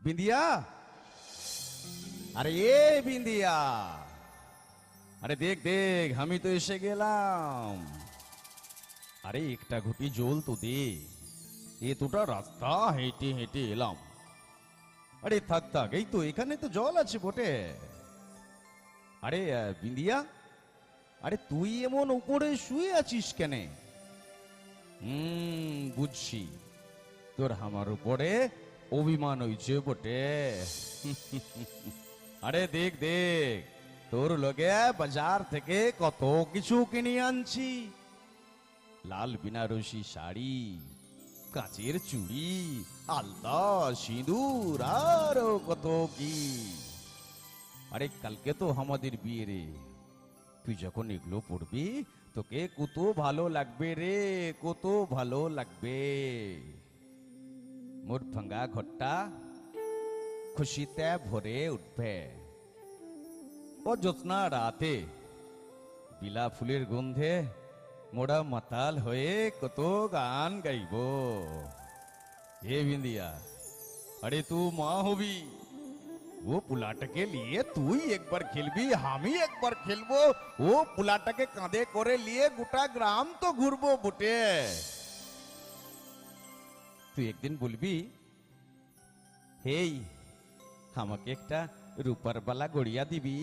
বিন্দিয়া? আরে এ বিন্দিয়া। আরে দেখ দেখ, আমি তো এসে গেলাম। আরে একটা ঘুটি জল তো দে। এ এতটা রাস্তা, হেঁটে হেঁটে এলাম। আরে থাক থাক, এই তো, এখানে তো জল আছে বটে। আরে বিন্দিয়া, আরে তুই এমন উপরে শুয়ে আছিস কেন? হুম, বুঝছি। তোর আমার উপরে অভিমান হইছে বটে। আরে দেখ দেখ, তোর লগে বাজার থেকে কত কিছু কিনে আনছি। লাল বিনারসি শাড়ি, কাচের চুড়ি, আলতা, সিঁদুর, আরও কত কি। আরে কালকে তো আমাদের বিয়ে রে। তুই যখন এগুলো পড়বি তোকে কত ভালো লাগবে রে, কত ভালো লাগবে। মোর ভাঙ্গা ঘরটা খুশিতে ভরে উঠবে ও জ্যোৎস্না রাতে বিলা ফুলের গন্ধে মোড়া মাতাল হয়ে কত গান গাইব হে বিন্দিয়া আরে তু মা হবি ও পুলাটাকে নিয়ে তুই একবার খেলবি আমি একবার খেলব ও পুলাটাকে কাঁধে করে নিয়ে গোটা গ্রাম তো ঘুরবো বুটে তুই একদিন বলবি, হেই, আমাকে একটা রূপার বালা গড়িয়া দিবি।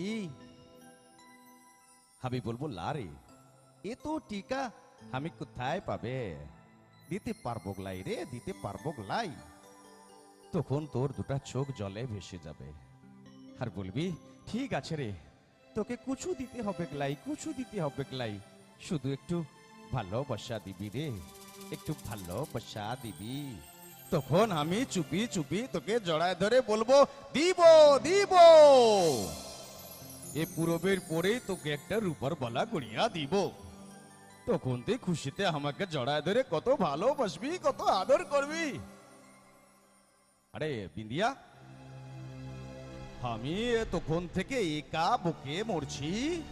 আমি বলব লারে এ তো টিকা আমি কোথায় পাবে? দিতে পারব গলাই রে, দিতে পারব গলাই তখন তোর দুটা চোখ জলে ভেসে যাবে। আর বলবি, ঠিক আছে রে, তোকে কুছু দিতে হবে গলাই কুছু দিতে হবে গলাই শুধু একটু ভালোবাসা দিবি রে, একটু ভালোবাসা দিবি। তখন আমি চুপি চুপি তোকে জড়ায় ধরে বলব, দিব দিব! এ পূরবের পরেই তোকে একটা রূপার বালা গড়িয়া দিব। তখন তুই খুশিতে আমাকে জড়ায় ধরে কত ভালোবাসবি, কত আদর করবি। আরে, বিন্দিয়া, আমি তখন থেকে একা বুকে মরছি।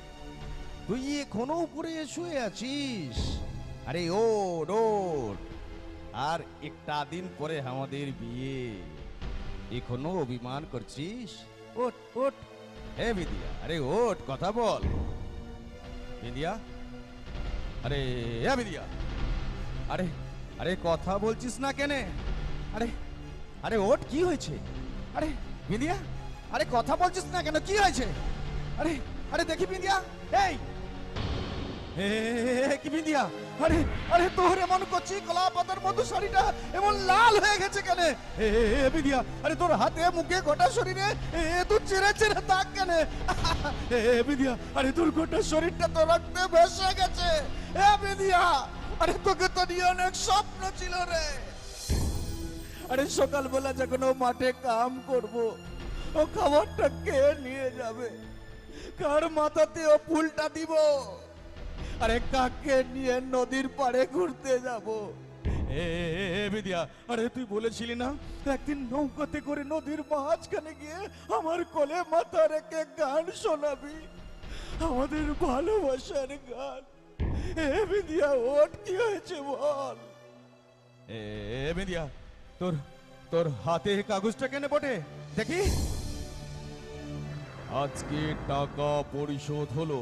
তুই এখনও উপরে শুয়ে আছিস। আরে ও ওঠ। আর একটা দিন পরে আমাদের বিয়ে। এখনও অভিমান করছিস? ওট ওট হে বিদিয়া আরে ওট কথা বল। বিদিয়া আরে এ বিদিয়া। আরে আরে কথা বলছিস না কেনে? আরে আরে ওট কি হয়েছে? আরে বিন্দিয়া আরে কথা বলছিস না কেন? কি হয়েছে? আরে আরে দেখি বিন্দিয়া এই! এ, কি আরে আরে তোর এমন করছি কলা পাতার মতো শাড়িটা এমন লাল হয়ে গেছে কেন? এ, বিন্দিয়া আরে তোর হাতে মুখে গোটা শরীরে এ তুই চেরে চেরে দাগ কেন? এ বিন্দিয়া আরে তোর গোটা শরীরটা তো রক্তে ভেসে গেছে। এ বিন্দিয়া আরে তোকে তো নিয়ে অনেক স্বপ্ন ছিল রে। আরে সকালবেলা যখন ও মাঠে কাম করব ও খাবারটা কে নিয়ে যাবে? কার মাথাতে ও ফুলটা দিব? আরে কাকে নিয়ে নদীর পাড়ে ঘুরতে যাব? এ বিদিয়া আরে তুই বলেছিলি না? একদিন নৌকাতে করে নদীর মাঝখানে গিয়ে আমার কোলে মাথা রেখে গান শোনাবি। আমাদের ভালোবাসার গান। এ বিদিয়া ওট কি হয়েছে বল? এ বিদিয়া তোর তোর হাতে কাগজটা কেনে বটে? দেখি। আজকে টাকা পরিশোধ হলো।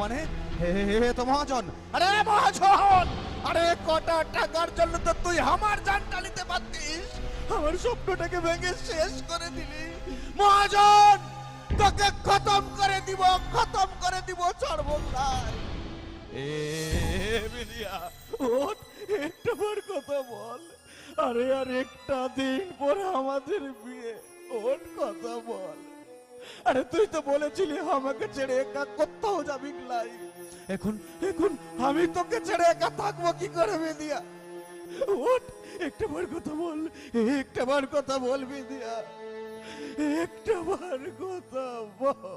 মানে? হে তো মহাজন। আরে মহাজন! আরে কটা টাকার জন্য তো তুই আমার জানটা নিতে পারতিস? আমার স্বপ্নটাকে ভেঙে শেষ করে দিলি। মহাজন, তোকে খতম করে দিব, খতম করে দিব সর্বদাই এ বিলিয়া ওঠ, একটা বার কথা বল। আরে আর একটা দিন পরে আমাদের বিয়ে। ওর কথা বল। আরে তুই তো বলেছিলি আমাকে ছেড়ে একা কোথাও যাবি লাই? এখন এখন আমি তোকে ছেড়ে একা থাকব কি করে বেদিয়া? ওঠ একটা বার কথা বল একটা বার কথা বল বেদিয়া একটা বার কথা বল।